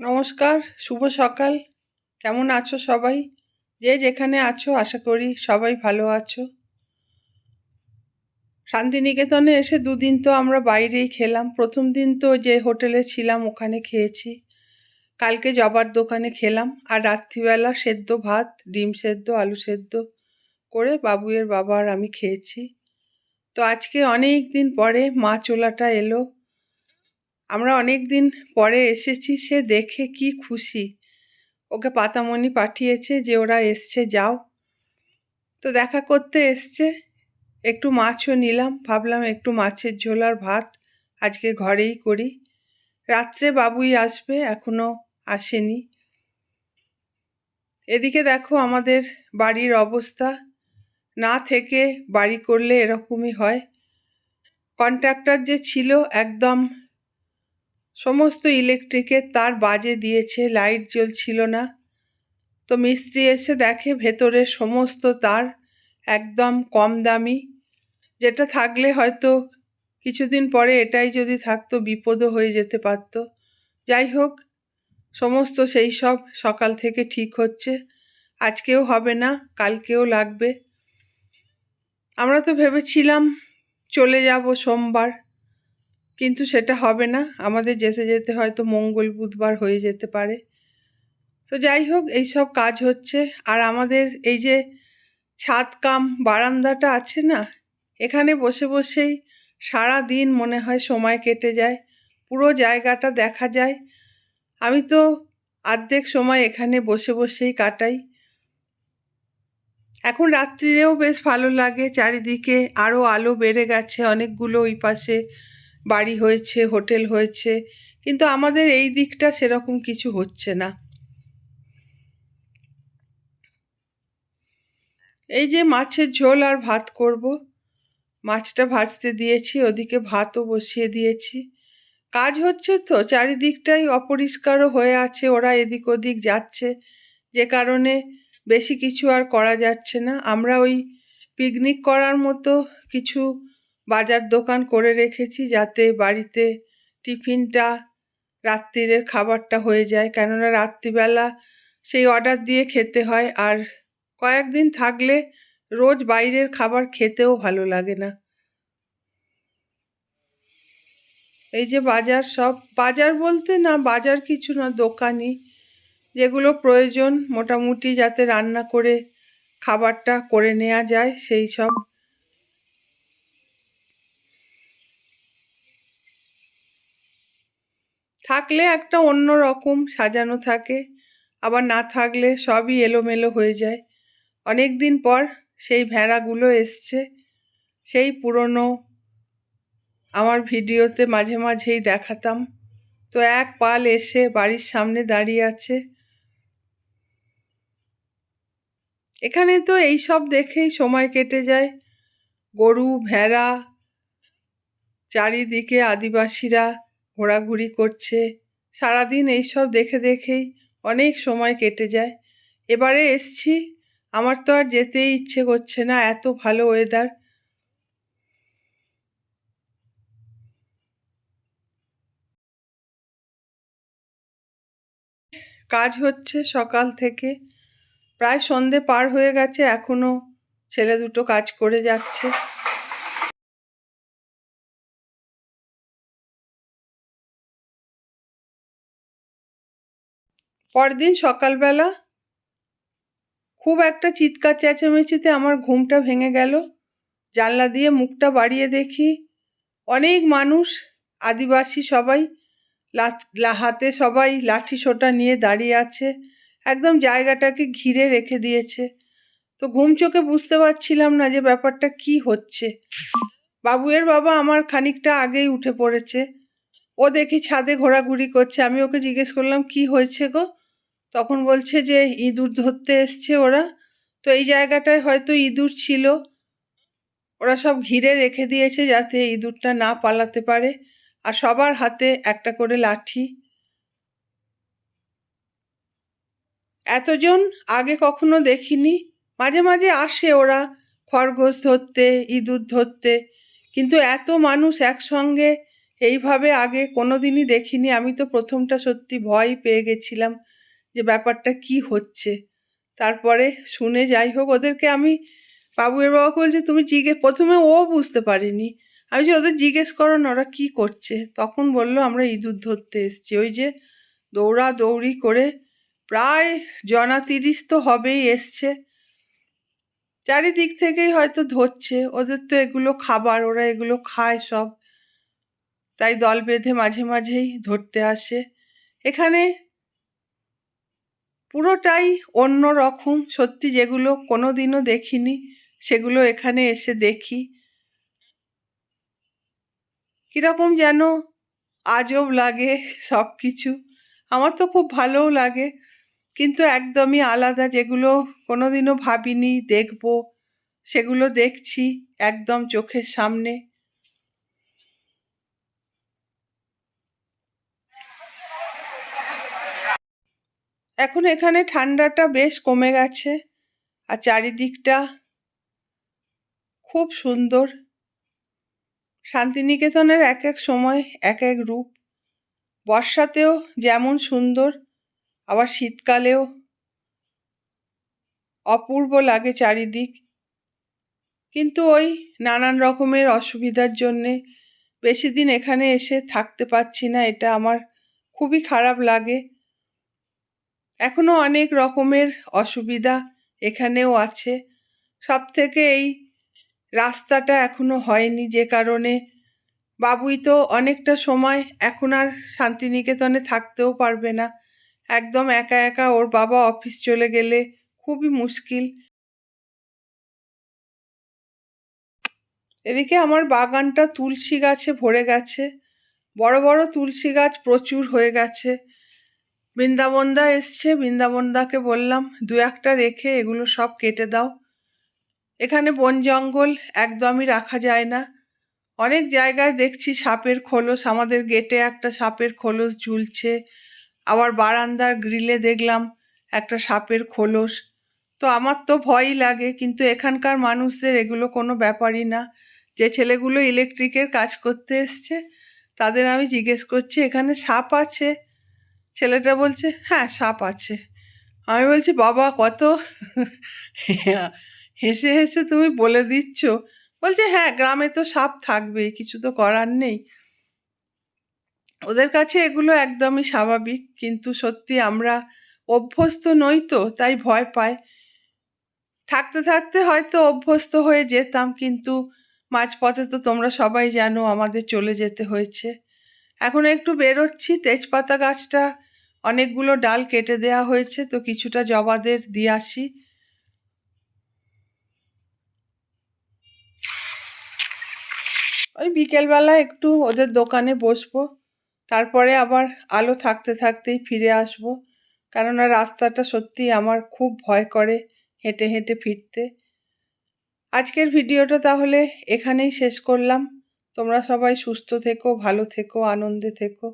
নমস্কার, শুভ সকাল। কেমন আছো সবাই? যে যেখানে আছো, আশা করি সবাই ভালো আছো। শান্তিনিকেতনে এসে দুদিন তো আমরা বাইরেই খেলাম। প্রথম দিন তো যে হোটেলে ছিলাম, ওখানে খেয়েছি। কালকে জবার দোকানে খেলাম। আর রাত্রিবেলা সেদ্ধ ভাত, ডিম সেদ্ধ, আলু সেদ্ধ করে বাবুয়ের বাবা আর আমি খেয়েছি। তো আজকে অনেক দিন পরে মা চোলাটা এলো। আমরা অনেক দিন পরে এসেছি, সে দেখে কি খুশি। ওকে পাতামণি পাঠিয়েছে যে ওরা এসছে, যাও। তো দেখা করতে এসছে, একটু মাছও নিলাম, ভাবলাম একটু মাছের ঝোল আর ভাত আজকে ঘরেই করি। রাত্রে বাবুই আসবে, এখনও আসেনি। এদিকে দেখো আমাদের বাড়ির অবস্থা, না থেকে বাড়ি করলে এরকমই হয়। কন্ট্রাক্টর যে ছিল, একদম সমস্ত ইলেকট্রিকের তার বাজে দিয়েছে, লাইট জ্বলছিল না। তো মিস্ত্রি এসে দেখে ভেতরে সমস্ত তার একদম কম দামি। যেটা থাকলে হয়তো কিছুদিন পরে এটাই যদি থাকতো, বিপদও হয়ে যেতে পারত। যাই হোক, সমস্ত সেই সব সকাল থেকে ঠিক হচ্ছে। আজকেও হবে না, কালকেও লাগবে। আমরা তো ভেবেছিলাম চলে যাব সোমবার। কিন্তু সেটা হবে না। আমাদের যেতে যেতে হয়তো মঙ্গল বুধবার হয়ে যেতে পারে। তো যাই হোক, এইসব কাজ হচ্ছে। আর আমাদের এই যে ছাদ কাম বারান্দাটা আছে না, এখানে বসে বসেই সারা দিন মনে হয় সময় কেটে যায়। পুরো জায়গাটা দেখা যায়। আমি তো অর্ধেক সময় এখানে বসে বসেই কাটাই। এখন রাত্রিরেও বেশ ভালো লাগে। চারিদিকে আরও আলো বেড়ে গেছে অনেকগুলো ওই পাশে। বাড়ি হয়েছে, হোটেল হয়েছে, কিন্তু আমাদের এই দিকটা সেরকম কিছু হচ্ছে না। এই যে মাছের ঝোল আর ভাত করব, মাছটা ভাজতে দিয়েছি, ওদিকে ভাতও বসিয়ে দিয়েছি। কাজ হচ্ছে তো, চারিদিকটাই অপরিষ্কারও হয়ে আছে, ওরা এদিক ওদিক যাচ্ছে, যে কারণে বেশি কিছু আর করা যাচ্ছে না। আমরা ওই পিকনিক করার মতো কিছু বাজার দোকান করে রেখেছি যাতে বাড়িতে টিফিনটা রাত্রিরের খাবারটা হয়ে যায়। কেননা রাত্রিবেলা সেই অর্ডার দিয়ে খেতে হয় আর কয়েকদিন থাকলে রোজ বাইরের খাবার খেতেও ভালো লাগে না। এই যে বাজার সব, বাজার বলতে না, বাজার কিছু না, দোকানই। যেগুলো প্রয়োজন মোটামুটি যাতে রান্না করে খাবারটা করে নেওয়া যায়, সেই সব থাকলে একটা অন্য রকম সাজানো থাকে, আবার না থাকলে সবই এলোমেলো হয়ে যায়। অনেক দিন পর সেই ভেড়াগুলো এসছে, সেই পুরনো আমার ভিডিওতে মাঝে মাঝেই দেখাতাম। তো এক পাল এসে বাড়ির সামনে দাঁড়িয়ে আছে। এখানে তো এই সব দেখেই সময় কেটে যায়। গরু, ভেড়া, চারিদিকে আদিবাসীরা ঘোরাঘুরি করছে। সারাদিন এইসব দেখে দেখেই অনেক সময় কেটে যায়। এবারে এসছি, আমার তো আর যেতেই ইচ্ছে করছে না এত ভালো ওয়েদার কাজ হচ্ছে সকাল থেকে। প্রায় সন্ধে পার হয়ে গেছে, এখনও ছেলে দুটো কাজ করে যাচ্ছে। পরদিন সকালবেলা খুব একটা চিৎকার চেঁচামেচিতে আমার ঘুমটা ভেঙে গেল। জানলা দিয়ে মুখটা বাড়িয়ে দেখি অনেক মানুষ, আদিবাসী সবাই হাতে সবাই লাঠি সোটা নিয়ে দাঁড়িয়ে আছে। একদম জায়গাটাকে ঘিরে রেখে দিয়েছে। তো ঘুম চোখে বুঝতে পারছিলাম না যে ব্যাপারটা কি হচ্ছে। বাবুয়ের বাবা আমার খানিকটা আগেই উঠে পড়েছে। ও দেখি ছাদে ঘোরাঘুরি করছে। আমি ওকে জিজ্ঞেস করলাম, কি হয়েছে গো? তখন বলছে যে, ইঁদুর ধরতে এসছে ওরা। তো এই জায়গাটায় হয়তো ইঁদুর ছিল। ওরা সব ঘিরে রেখে দিয়েছে যাতে ইঁদুরটা না পালাতে পারে। আর সবার হাতে একটা করে লাঠি। এতজন আগে কখনো দেখিনি। মাঝে মাঝে আসে ওরা খরগোশ ধরতে, ইঁদুর ধরতে। কিন্তু এত মানুষ একসঙ্গে এইভাবে আগে কোনো দিনই দেখিনি। আমি তো প্রথমটা সত্যি ভয় পেয়ে গেছিলাম। যে ব্যাপারটা কি হচ্ছে। তারপরে শুনে যাই হোক, ওদেরকে আমি, বাবুয়ের বাবাকে বলছি, তুমি জিজ্ঞেস প্রথমে ও বুঝতে পারিনি। আমি যে ওদের জিজ্ঞেস করো না, ওরা কী করছে? তখন বলল, আমরা ইঁদুর ধরতে এসছি। ওই যে দৌড়া দৌড়ি করে প্রায় জনা তিরিশ তো হবেই এসছে। চারিদিক থেকেই হয়তো ধরছে। ওদের তো এগুলো খাবার, ওরা এগুলো খায় সব। তাই দল বেঁধে মাঝে মাঝেই ধরতে আসে। এখানে পুরোটাই অন্য রকম। সত্যি যেগুলো কোনো দিনও দেখিনি, সেগুলো এখানে এসে দেখি। কীরকম যেন আজব লাগে সব কিছু আমার তো খুব ভালোও লাগে, কিন্তু একদমই আলাদা যেগুলো কোনোদিনও ভাবিনি, দেখব, সেগুলো দেখছি একদম চোখের সামনে। এখন এখানে ঠান্ডাটা বেশ কমে গেছে আর চারিদিকটা খুব সুন্দর। শান্তিনিকেতনের এক এক সময়, এক এক রূপ। বর্ষাতেও যেমন সুন্দর, আবার শীতকালেও অপূর্ব লাগে চারিদিক। কিন্তু ওই নানান রকমের অসুবিধার জন্যে বেশি দিন এখানে এসে থাকতে পারছি না, এটা আমার খুবই খারাপ লাগে। এখনও অনেক রকমের অসুবিধা এখানেও আছে। সব থেকে এই রাস্তাটা এখনও হয়নি যে কারণে বাবুই তো অনেকটা সময় এখন আর শান্তিনিকেতনে থাকতেও পারবে না। একদম একা একা ওর বাবা অফিস চলে গেলে খুবই মুশকিল। এদিকে আমার বাগানটা তুলসী গাছে ভরে গেছে। বড় বড় তুলসী গাছ প্রচুর হয়ে গেছে। বৃন্দাবনদা এসছে, বৃন্দাবনদাকে বললাম, দু একটা রেখে এগুলো সব কেটে দাও। এখানে বন জঙ্গল একদমই রাখা যায় না। অনেক জায়গায় দেখছি সাপের খোলস, আমাদের গেটে একটা সাপের খোলস ঝুলছে। আবার বারান্দার গ্রিলে দেখলাম একটা সাপের খোলস। তো আমার তো ভয়ই লাগে, কিন্তু এখানকার মানুষদের এগুলো কোনো ব্যাপারই না। যে ছেলেগুলো ইলেকট্রিকের কাজ করতে এসছে, তাদের আমি জিজ্ঞেস করছি, এখানে সাপ আছে? ছেলেটা বলছে হ্যাঁ সাপ আছে। আমি বলছি, বাবা, কত? হেসে হেসে তুমি বলে দিচ্ছ। বলছে হ্যাঁ গ্রামে তো সাপ থাকবেই, কিছু তো করার নেই। ওদের কাছে এগুলো একদমই স্বাভাবিক, কিন্তু সত্যি আমরা অভ্যস্ত নই তো, তাই ভয় পাই। থাকতে থাকতে হয়তো অভ্যস্ত হয়ে যেতাম, কিন্তু মাঝপথে তো তোমরা সবাই জানো আমাদের চলে যেতে হয়েছে। এখন একটু বেরোচ্ছি, তেজপাতা গাছটা অনেকগুলো ডাল কেটে দেয়া হয়েছে, তো কিছুটা জবাদের দিয়ে আসি। ওই বিকেলবেলা একটু ওদের দোকানে বসবো, তারপরে আবার আলো থাকতে থাকতেই ফিরে আসব, কেননা রাস্তাটা সত্যি আমার খুব ভয় করে হেঁটে হেঁটে ফিরতে। আজকের ভিডিওটা তাহলে এখানেই শেষ করলাম। তোমরা সবাই সুস্থ থেকো, ভালো থেকো, আনন্দে থেকো।